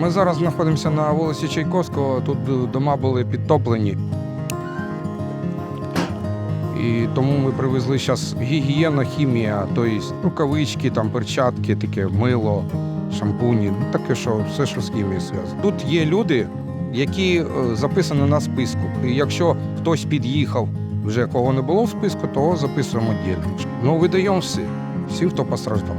Ми зараз знаходимося на вулиці Чайковського. Тут дома були підтоплені. І тому ми привезли зараз гігієна, хімія, тобто рукавички, там, перчатки, таке мило, шампуні, ну таке, що все, що з хімією зв'язано. Тут є люди, які е, записані на списку. І якщо хтось під'їхав, вже кого не було в списку, того записуємо віддільно. Ну, видаємо всі, всі, хто постраждав.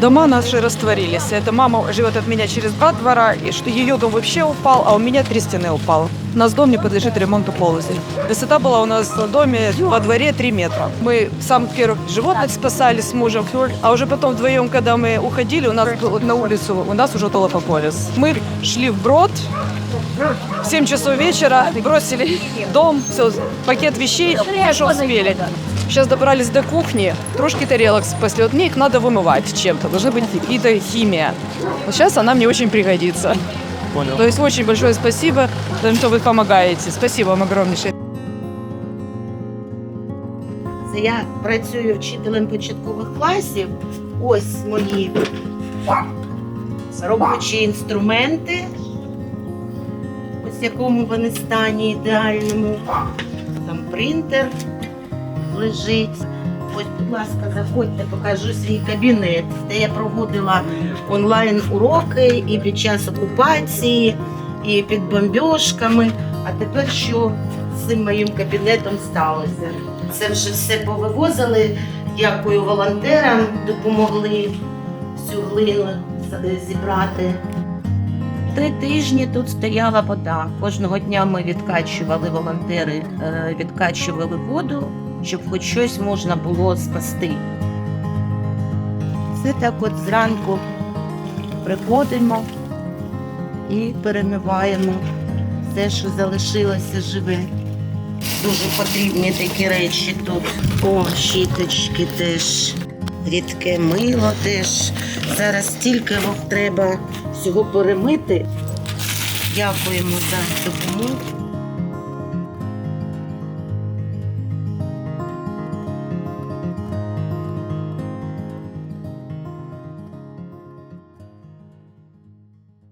Дома наши растворились. Эта мама живет от меня через два двора, и что ее дом вообще упал, а у меня три стены упал. У нас дом не подлежит ремонту полностью. Высота была у нас в доме во дворе 3 метра. Мы сам первых животных спасали с мужем, а уже потом вдвоем, когда мы уходили, у нас на улицу, у нас уже толпополис. Мы шли вброд, в 7 часов вечера бросили дом, все, пакет вещей, что успели. Сейчас добрались до кухни, трошки тарелок спасли. Вот мне их надо вымывать чем-то, должна быть какая-то химия. Вот сейчас она мне очень пригодится. Понял. То есть очень большое спасибо за то, что вы помогаете. Спасибо вам огромнейшее. Це я працюю вчителем початкових класів. Ось мої робочі інструменти. Ось в якому вони стані ідеальному. Там принтер лежить. Ось, будь ласка, заходьте, покажу свій кабінет, де я проводила онлайн уроки і під час окупації, і під бомбьошками. А тепер що з цим моїм кабінетом сталося? Це вже все повивозили. Дякую волонтерам, допомогли всю глину зібрати. Три тижні тут стояла вода. Кожного дня ми відкачували волонтери, е, відкачували воду, щоб хоч щось можна було спасти. Це так от зранку приходимо і перемиваємо все, що залишилося живе. Дуже потрібні такі речі тут. О, щіточки теж, рідке мило теж. Зараз стільки вам треба всього перемити. Дякуємо за допомогу.